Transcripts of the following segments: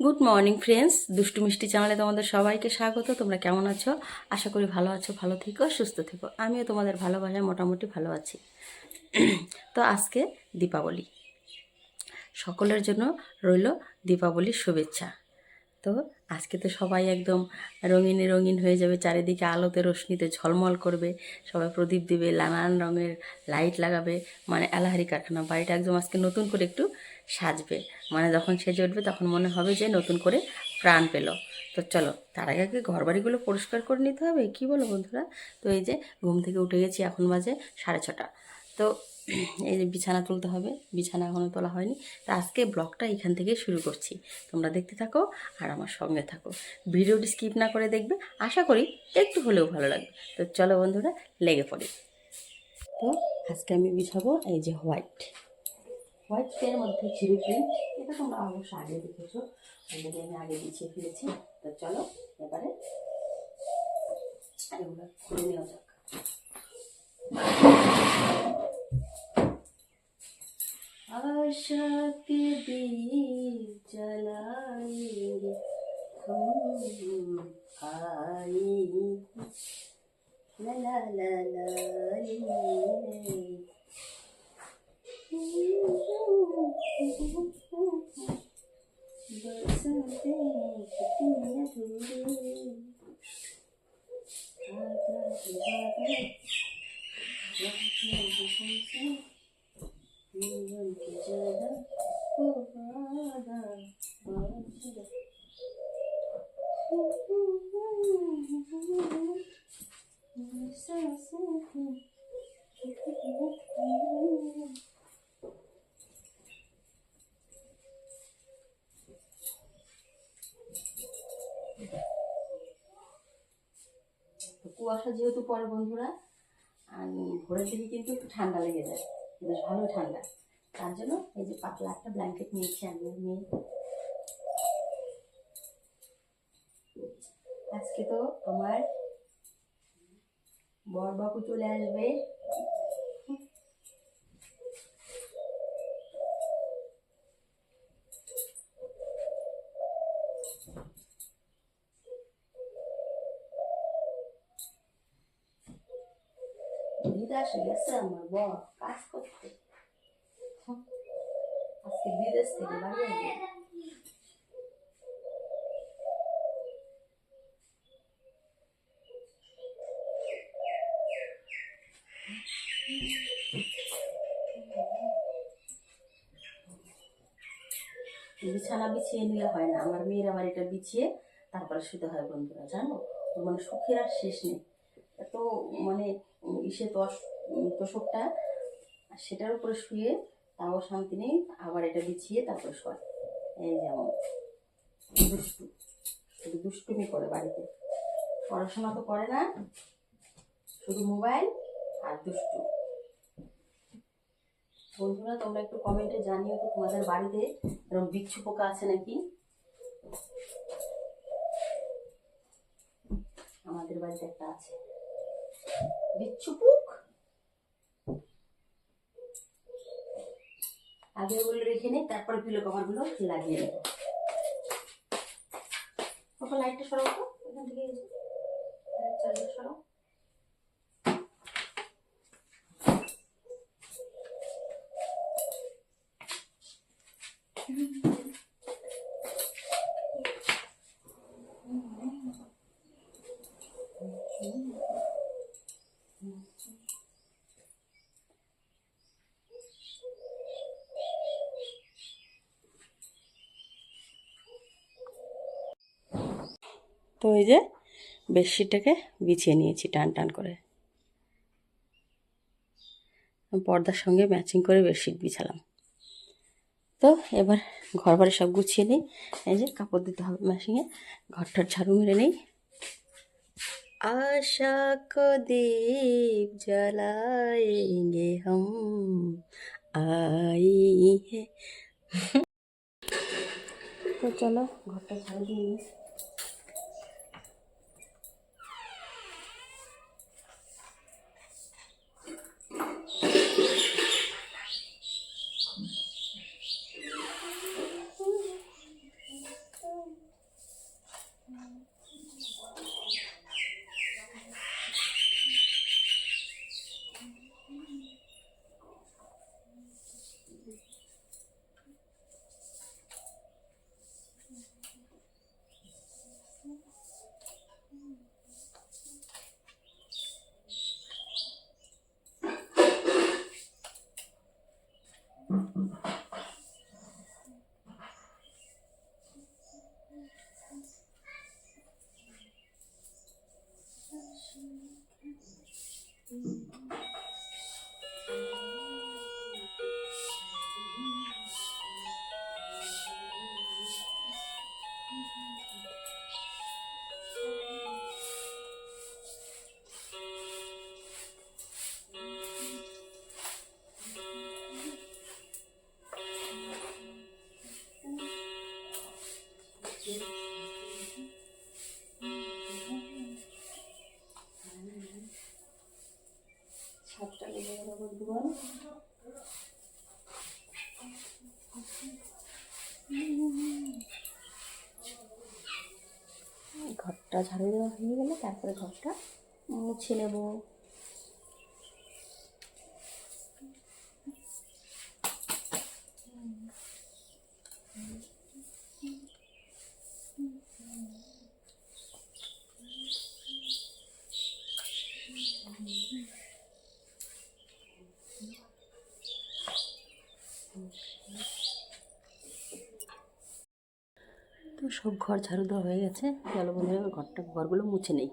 Good morning friends দুষ্টু মিষ্টি চ্যানেলে তোমাদের সবাইকে স্বাগত। তোমরা কেমন আছো? আশা করি ভালো আছো, ভালো থেকো, সুস্থ থেকো। আমিও তোমাদের ভালোবাসায় মোটামুটি ভালো আছি। তো আজকে দীপাবলি। সকলের জন্য রইল দীপাবলির শুভেচ্ছা। তো আজকে তো সবাই একদম রঙিনে রঙিন হয়ে যাবে, চারিদিকে আলোতে রশ্মিতে ঝলমল করবে, সবাই প্রদীপ দিবে, নানান রঙের লাইট লাগাবে মানে এলাহারি কারখানা, বাড়িটা একদম আজকে নতুন করে একটু সাজবে। মানে যখন সেজে উঠবে তখন মনে হবে যে নতুন করে প্রাণ পেল। তো চলো, তার আগে আগে ঘর বাড়িগুলো পরিষ্কার করে নিতে হবে, কি বলো বন্ধুরা? তো এই যে ঘুম থেকে উঠে গেছি, এখন বাজে সাড়ে ছটা। তো এই যে বিছানা তুলতে হবে, বিছানা এখনও তোলা হয়নি। তো আজকে ব্লগটা এখান থেকে শুরু করছি। তোমরা দেখতে থাকো আর আমার সঙ্গে থাকো। ভিডিওটি স্কিপ না করে দেখবে, আশা করি একটু হলেও ভালো লাগবে। তো চলো বন্ধুরা, লেগে পড়ি। তো আজকে আমি বিছাবো এই যে হোয়াইট। হোয়াইট এর মধ্যে জিরো প্রিন্ট এটা তোমরা অবশ্য আগে দেখেছো অলরেডি আমি আগে বিছিয়ে ফেলেছি তো চলো এবারে এগুলো খুলে নেওয়া যাক आशा के दीप जलाएंगे हम आएंगे ला ला ला ला But something to do will I যেহেতু পরে বন্ধুরা, আর ভোরের দিকে কিন্তু একটু ঠান্ডা লেগে যায়। বেশ ভালো ঠান্ডা। তার জন্য এই যে পাতলা একটা ব্ল্যাঙ্কেট নিয়েছি আমি, নিয়ে। আজকে তো আমার বর বাবু চলে আসবে বিদেশে গেছে আমার বর কাজ আজকে বিদেশ থেকে বাড়ি বিছানা বিছিয়ে নিলে হয় না। আমার মেয়ের আবার এটা বিছিয়ে তারপরে শুতে হয় বন্ধুরা জানো? মানে সুখের আর শেষ নেই। এত মানে ইসে উম, তোষকটা সেটার উপরে শুয়ে তাও শান্তি নেই, আবার এটা বিছিয়ে তারপরে শোয়। এই যেমন দুষ্টু, শুধু দুষ্টুমি করে বাড়িতে। পড়াশোনা তো করে না, শুধু মোবাইল আর দুষ্টু। বন্ধুরা, তোমরা একটু কমেন্টে জানিও তো তোমাদের বাড়িতে এরকম বিচ্ছু পোকা আছে নাকি? আমাদের বাড়িতে একটা আছে। বিচ্ছু পোক আগে ওগুলো রেখে নিই, তারপরে পিলো কভারগুলো লাগিয়ে নেব। লাইটটা সরাও তো, এখান থেকে সরাও। তো এই যে বেডশিটটাকে বিছিয়ে নিয়েছি টান টান করে পর্দার সঙ্গে ম্যাচিং করে বেডশিট বিছালাম তো এবার ঘর বাড়ি সব গুছিয়ে নিই এই যে কাপড় দিতে হবে মেশিনে ঘরটার ঝাড়ু মেরে নেই आशा को दीप जलाएंगे हम आई है তো চলো ঘরটা ঝাড়ু দিয়ে ঘরটা ঝাড়ু দেওয়া হয়ে গেলে তারপরে ঘরটা মুছে নেব। সব ঘর ঝাড়ু দেওয়া হয়ে গেছে। বন্ধুরা ঘরটা ঘরগুলো মুছে নেই।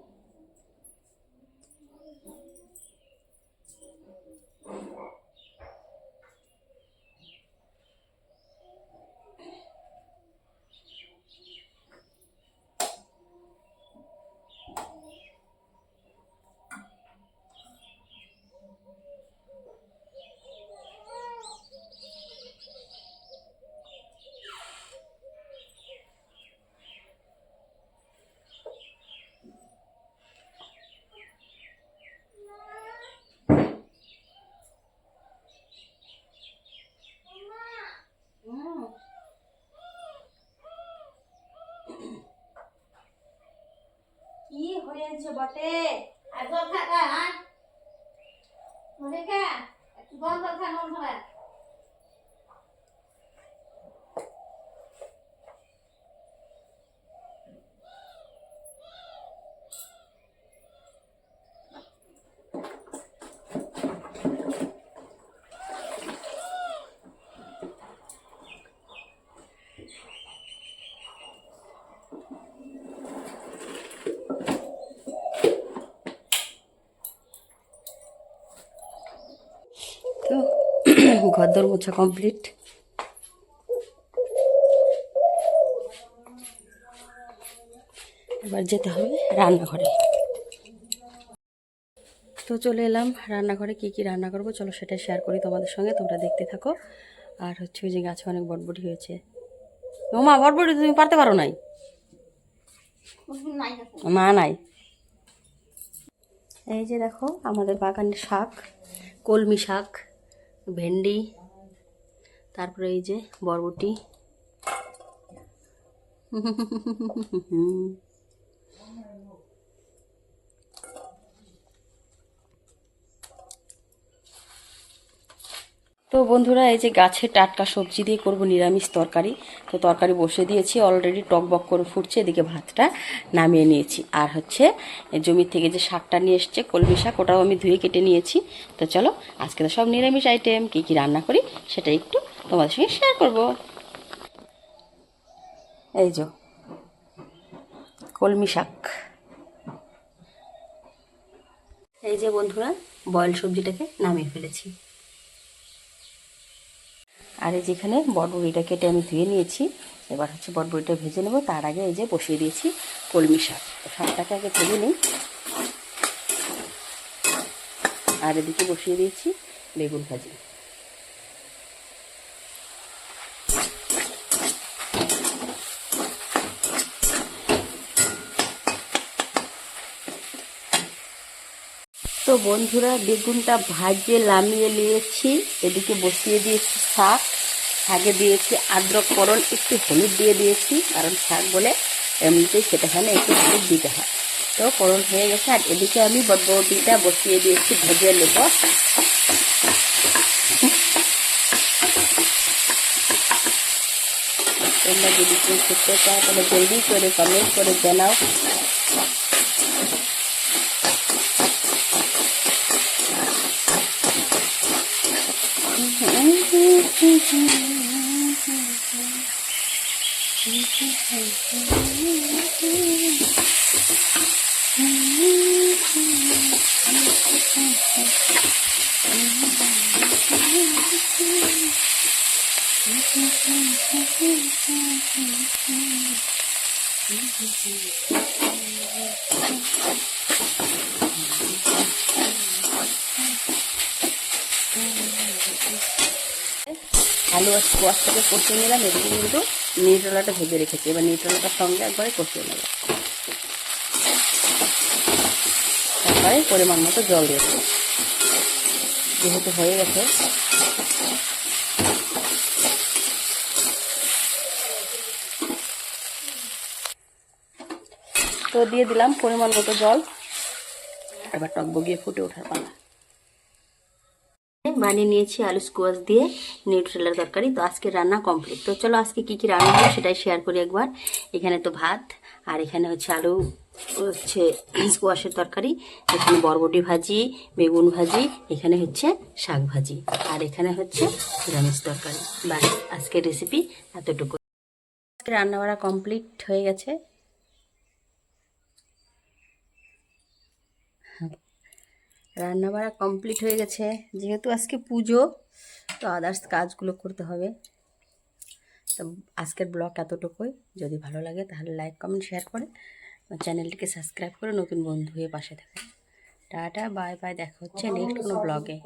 বটে? একদম থাকা হ্যাঁ? মনে কে বন্ধ নয় তো ঘরদোর মোছা কমপ্লিট এবার যেতে হবে রান্নাঘরে। তো চলে এলাম রান্নাঘরে কি কি রান্না করব চলো সেটা শেয়ার করি তোমাদের সঙ্গে তোমরা দেখতে থাকো। আর হচ্ছে ওই যে গাছে অনেক বটবটি হয়েছে। ওমা বটবটি তুমি পারতে পারো নাই? মা নাই। এই যে দেখো আমাদের বাগানের শাক কলমি শাক। ভেন্ডি তারপরে এই যে বরবটি। তো বন্ধুরা, এই যে গাছের টাটকা সবজি দিয়ে করব নিরামিষ তরকারি। তো তরকারি বসে দিয়েছি অলরেডি টক বক করে ফুটছে, এদিকে ভাতটা নামিয়ে নিয়েছি। আর হচ্ছে জমির থেকে যে শাকটা নিয়ে এসছে, কলমি শাক, ওটাও আমি ধুয়ে কেটে নিয়েছি। তো চলো, আজকে তো সব নিরামিষ আইটেম কী কী রান্না করি সেটা একটু তোমাদের সঙ্গে শেয়ার করব। এই যে, কলমি শাক। এই যে বন্ধুরা বয়েল সবজিটাকে নামিয়ে ফেলেছি। আর এই যেখানে বটবড়িটা কেটে আমি ধুয়ে নিয়েছি, এবার হচ্ছে বটবড়িটা ভেজে নেব। তার আগে এই যে বসিয়ে দিয়েছি কলমি শাক। শাকটাকে আগে ভেজে নিই। আর এদিকে বসিয়ে দিয়েছি বেগুন ভাজি। তো বন্ধুরা, বেগুনটা ভাজে লামিয়ে নিয়েছি। এদিকে বসিয়ে দিয়েছি শাক। শাকে দিয়েছি আদ্রক করণ একটু হলুদ দিয়ে দিয়েছি, কারণ শাক বলে এমনিতেই সেটা হলে একটু হলুদ দিতে হয়। তো করণ হয়ে গেছে, আর এদিকে আমি বটবটিটা বসিয়ে দিয়েছি ভেজে নেব। তোমরা যদি কেউ খেতে চাও, তাহলে জলদি করে কমেন্ট করে জানাও। আলু আর স্কোয়াশটাকে কষিয়ে নিলাম, এদিকে কিন্তু নিউট্রেলাটা ভেজে রেখেছি। এবার নিউট্রেলাটার সঙ্গে একবারে কষিয়ে নেব। তারপরে পরিমাণ মতো জল দিয়ে দেবো। যেহেতু হয়ে গেছে। তো দিয়ে দিলাম পরিমাণ মতো জল। এবার টক বগিয়ে ফুটে ওঠার পালা। বানিয়ে নিয়েছি আলু স্কোয়াশ দিয়ে নিউট্রেলার তরকারি। তো আজকে রান্না কমপ্লিট। তো চলো আজকে কি কি রান্না সেটাই শেয়ার করি একবার। এখানে তো ভাত, আর এখানে হচ্ছে আলু হচ্ছে স্কোয়াশের তরকারি, এখানে বরবটি ভাজি, বেগুন ভাজি, এখানে হচ্ছে শাক ভাজি, আর এখানে হচ্ছে নিরামিষ তরকারি। বাস, আজকের রেসিপি এতটুকু। আজকে রান্না বাড়া কমপ্লিট হয়ে গেছে। রান্না বাড়া কমপ্লিট হয়ে গেছে। যেহেতু আজকে পুজো, তো আদার্স কাজগুলো করতে হবে। তো আজকের ব্লগ এতটুকুই। যদি ভালো লাগে তাহলে লাইক কমেন্ট শেয়ার করে আমার চ্যানেলটিকে সাবস্ক্রাইব করে নতুন বন্ধু হয়ে পাশে থাকুন। টাটা বাই বাই দেখা হচ্ছে নেক্সট কোনো ব্লগে